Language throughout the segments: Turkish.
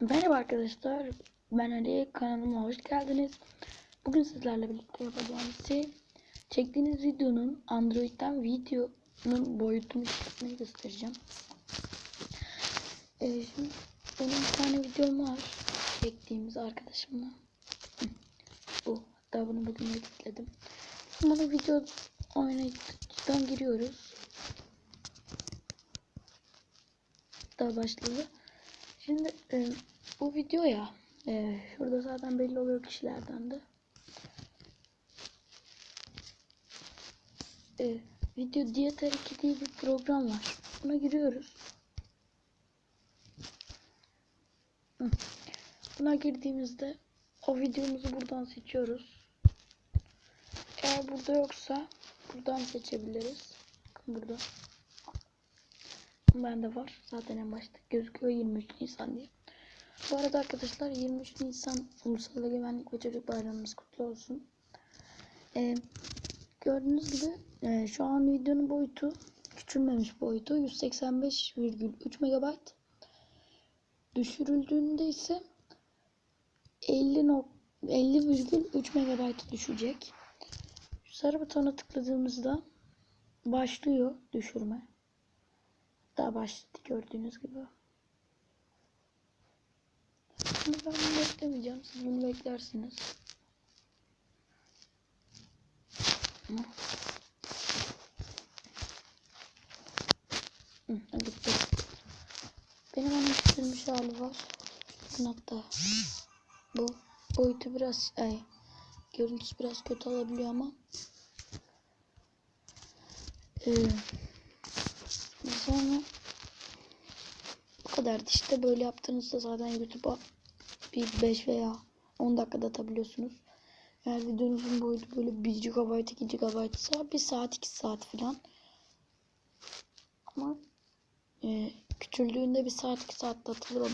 Merhaba arkadaşlar. Ben Ali. Kanalıma hoş geldiniz. Bugün sizlerle birlikte yapacağımız şey çektiğiniz videonun Android'den videonun boyutunu çıkartmayı göstereceğim. Ee, şimdi benim bir tane videom var. Çektiğimiz arkadaşımla. Bu. Hatta bunu bugün editledim. Şimdi bunu video oynayıcıdan giriyoruz. Daha başladı. Şimdi e, bu videoya e, şurada zaten belli oluyor kişilerden de. E, video Dieter 2 diye bir program var. Buna giriyoruz. Buna girdiğimizde o videomuzu buradan seçiyoruz. Eğer burada yoksa buradan seçebiliriz. Bakın burada. Bende var. Zaten en başta gözüküyor 23 Nisan diye. Bu arada arkadaşlar 23 Nisan Ulusal Egemenlik ve Çocuk Bayramımız kutlu olsun. Ee, gördüğünüz gibi e, şu an videonun boyutu küçülmemiş boyutu 185,3 MB. Düşürüldüğünde ise 50 no- 50,3 MB düşecek. Sarı butona tıkladığımızda başlıyor düşürme. Daha başladı gördüğünüz gibi. Ben bunu beklemeyeceğim. Siz bunu beklersiniz. Gitti. Benim küçülmüş hali var. Hatta bu boyutu biraz ay, görüntüsü biraz kötü olabiliyor ama ee, Sonra bu kadar işte böyle yaptığınızda zaten YouTube'a bir 5 veya 10 dakikada atabiliyorsunuz. Eğer videonuzun boyutu böyle 1 GB 2 GB ise 1 saat 2 saat falan. Ama e, küçüldüğünde 1 saat 2 saatte atılır o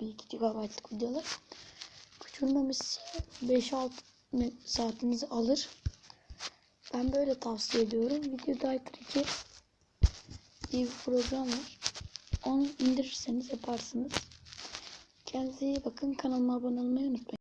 1, 2 GB'lık videolar. Küçülmemesi 5-6 saatinizi alır. Ben böyle tavsiye ediyorum. Video Dieter 2 diye bir program var. Onu indirirseniz yaparsınız. Kendinize iyi bakın. Kanalıma abone olmayı unutmayın.